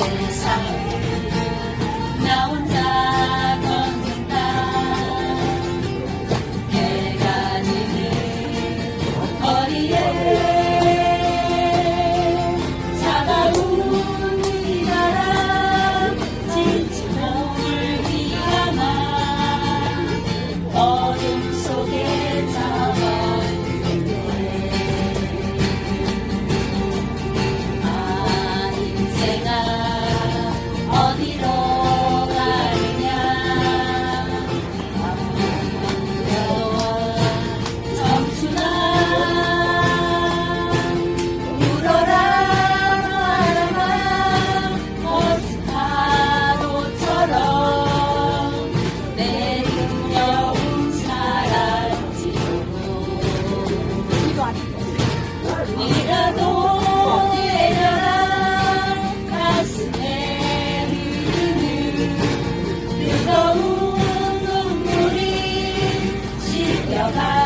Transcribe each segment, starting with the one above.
Sing something. I'll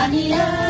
マニラ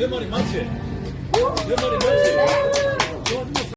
내 말이 맞지? 내 말이 맞지?